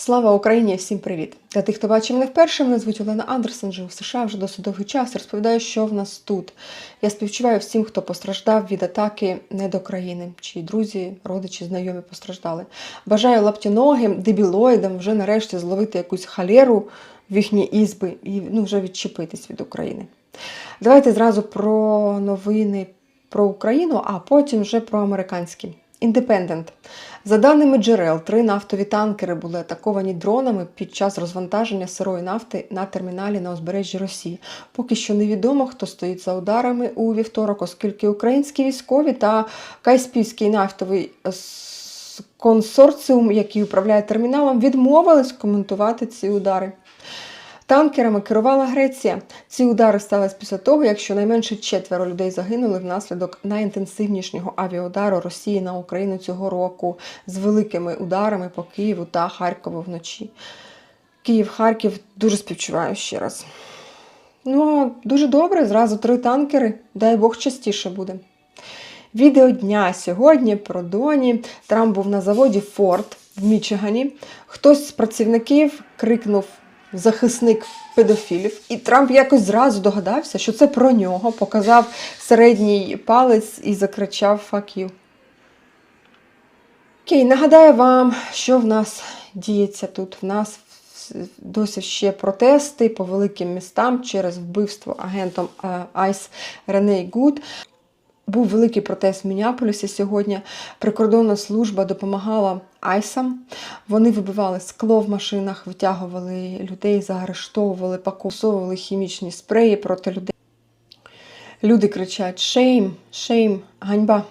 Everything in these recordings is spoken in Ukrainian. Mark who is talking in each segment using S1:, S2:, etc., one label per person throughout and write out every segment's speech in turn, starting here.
S1: Слава Україні! Всім привіт! Для тих, хто бачив мене вперше, мене звуть Олена Андерсен, живу в США вже досить довгий час. Розповідаю, що в нас тут. Я співчуваю всім, хто постраждав від атаки не до країни, чиї друзі, родичі, знайомі постраждали. Бажаю лаптяногим, дебілоїдам вже нарешті зловити якусь халеру в їхні ізби і ну, вже відчепитись від України. Давайте зразу про новини про Україну, а потім вже про американські. Індепендент. За даними джерел, три нафтові танкери були атаковані дронами під час розвантаження сирої нафти на терміналі на узбережжі Росії. Поки що невідомо, хто стоїть за ударами у вівторок, оскільки українські військові та Каспійський нафтовий консорціум, який управляє терміналом, відмовились коментувати ці удари. Танкерами керувала Греція. Ці удари сталися після того, як щонайменше четверо людей загинули внаслідок найінтенсивнішого авіаудару Росії на Україну цього року з великими ударами по Києву та Харкову вночі. Київ, Харків дуже співчуваю ще раз. Ну, дуже добре, зразу три танкери. Дай Бог частіше буде. Відео дня сьогодні про Доні. Трамп був на заводі Форд в Мічигані. Хтось з працівників крикнув захисник педофілів, і Трамп якось зразу догадався, що це про нього, показав середній палець і закричав «Fuck you». Окей, нагадаю вам, що в нас діється тут. В нас досі ще протести по великим містам через вбивство агентом е, Айс Реней Гуд. Був великий протест в Мінеаполісі сьогодні. Прикордонна служба допомагала айсам. Вони вибивали скло в машинах, витягували людей, заарештовували, пакусовували хімічні спреї проти людей. Люди кричать: шейм, шейм, ганьба.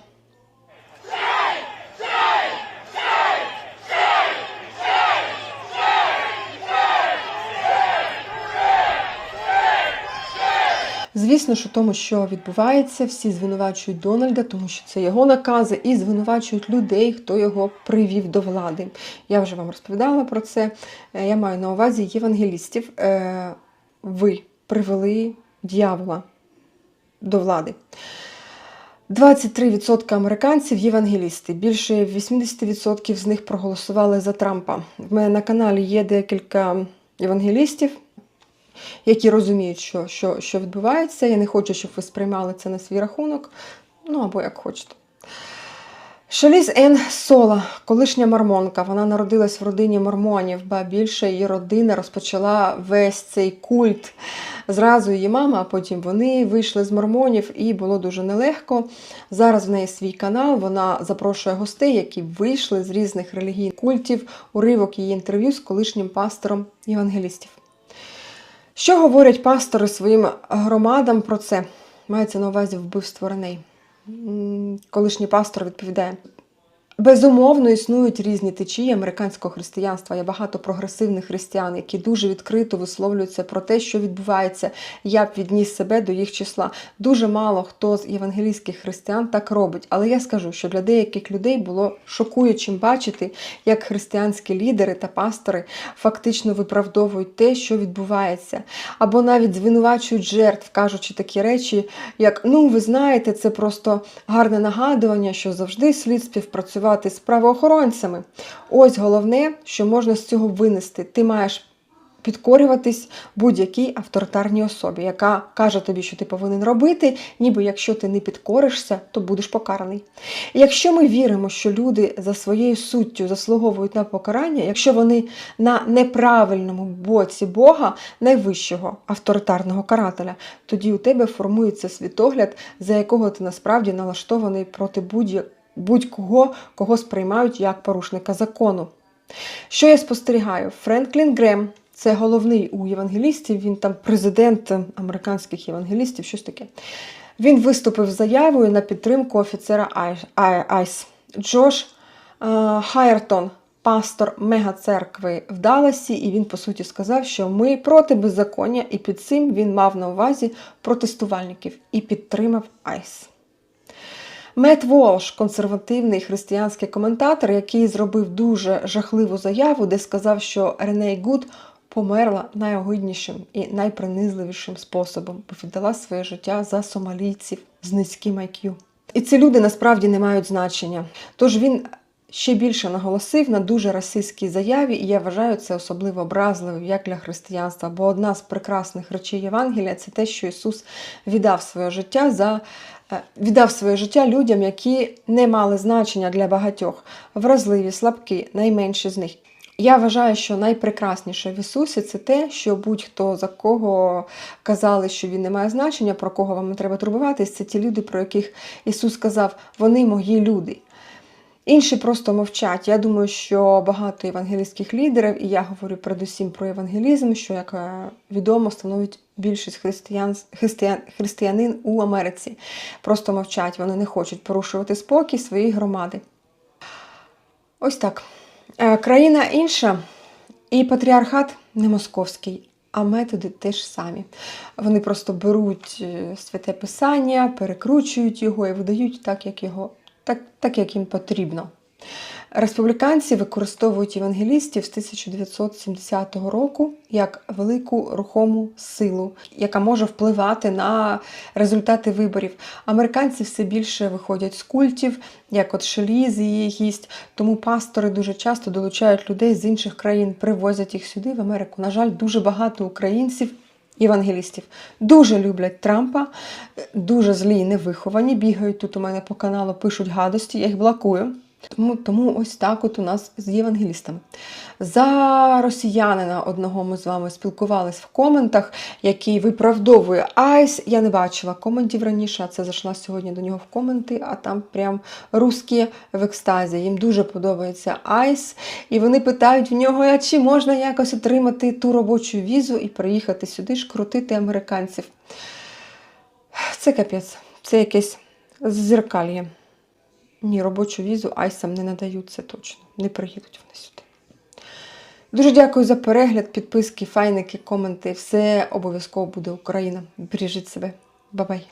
S1: Звісно, що тому, що відбувається, всі звинувачують Дональда, тому що це його накази, і звинувачують людей, хто його привів до влади. Я вже вам розповідала про це. Е, Я маю на увазі євангелістів. Е, Ви привели дьявола до влади. 23% американців євангелісти. Більше 80% з них проголосували за Трампа. В мене на каналі є декілька євангелістів, які розуміють, що, що, що відбувається. Я не хочу, щоб ви сприймали це на свій рахунок. Ну або як хочете. Шаліз Ен Сола, колишня мормонка. Вона народилась в родині мормонів, ба більше її родина розпочала весь цей культ. Зразу її мама, а потім вони вийшли з мормонів, і було дуже нелегко. Зараз в неї свій канал. Вона запрошує гостей, які вийшли з різних релігійних культів. Уривок її інтерв'ю з колишнім пастором євангелістів. Що говорять пастори своїм громадам про це? Мається на увазі вбивство Реней. Колишній пастор відповідає. Безумовно, існують різні течії американського християнства. Є багато прогресивних християн, які дуже відкрито висловлюються про те, що відбувається. Я б відніс себе до їх числа. Дуже мало хто з євангелійських християн так робить. Але я скажу, що для деяких людей було шокуючим бачити, як християнські лідери та пастори фактично виправдовують те, що відбувається, або навіть звинувачують жертв, кажучи такі речі, як ну ви знаєте, це просто гарне нагадування, що завжди слід співпрацювати з правоохоронцями. Ось головне, що можна з цього винести. Ти маєш підкорюватись будь-якій авторитарній особі, яка каже тобі, що ти повинен робити, ніби якщо ти не підкоришся, то будеш покараний. Якщо ми віримо, що люди за своєю суттю заслуговують на покарання, якщо вони на неправильному боці Бога, найвищого авторитарного карателя, тоді у тебе формується світогляд, за якого ти насправді налаштований проти будь- будь-кого, кого сприймають як порушника закону. Що я спостерігаю? Френклін Грем це головний у євангелістів, він там президент американських євангелістів, щось таке. Він виступив заявою на підтримку офіцера Ай- Ай- Айс. Джош Хайертон, пастор мегацеркви в Далласі, і він, по суті, сказав, що ми проти беззаконня, і під цим він мав на увазі протестувальників і підтримав Айс. Мет Волш, консервативний християнський коментатор, який зробив дуже жахливу заяву, де сказав, що Реней Гуд померла найогиднішим і найпринизливішим способом, бо віддала своє життя за сомалійців з низьким IQ. І ці люди насправді не мають значення. Тож він ще більше наголосив на дуже расистській заяві, і я вважаю це особливо образливим як для християнства. Бо одна з прекрасних речей Євангелія це те, що Ісус віддав своє життя за. Е, Віддав своє життя людям, які не мали значення для багатьох, вразливі, слабкі, найменші з них. Я вважаю, що найпрекрасніше в Ісусі це те, що будь-хто за кого казали, що він не має значення, про кого вам треба турбуватись, це ті люди, про яких Ісус сказав, вони мої люди. Інші просто мовчать. Я думаю, що багато євангелійських лідерів, і я говорю передусім про евангелізм, що, як е, відомо, становить більшість християн, християн, християнин у Америці. Просто мовчать, вони не хочуть порушувати спокій своєї громади. Ось так. Е, Країна інша, і патріархат не московський, а методи теж самі. Вони просто беруть е, святе писання, перекручують його і видають так, як, його, так, так, як їм потрібно. Республіканці використовують євангелістів з 1970 року як велику рухому силу, яка може впливати на результати виборів. Американці все більше виходять з культів, як от Шелі її гість. Тому пастори дуже часто долучають людей з інших країн, привозять їх сюди, в Америку. На жаль, дуже багато українців. Євангелістів дуже люблять Трампа, дуже злі невиховані. Бігають тут у мене по каналу, пишуть гадості, я їх блокую. Тому, тому ось так от у нас з євангелістами. За росіянина одного ми з вами спілкувались в коментах, який виправдовує Айс. Я не бачила коментів раніше, а це зайшла сьогодні до нього в коменти, а там прям русські в екстазі. Їм дуже подобається Айс. І вони питають в нього, а чи можна якось отримати ту робочу візу і приїхати сюди ж крутити американців. Це капець, це якесь зеркальє. Ні, робочу візу айсам не надають, це точно. Не приїдуть вони сюди. Дуже дякую за перегляд, підписки, файники, коменти. Все обов'язково буде Україна. Бережіть себе. Бабай!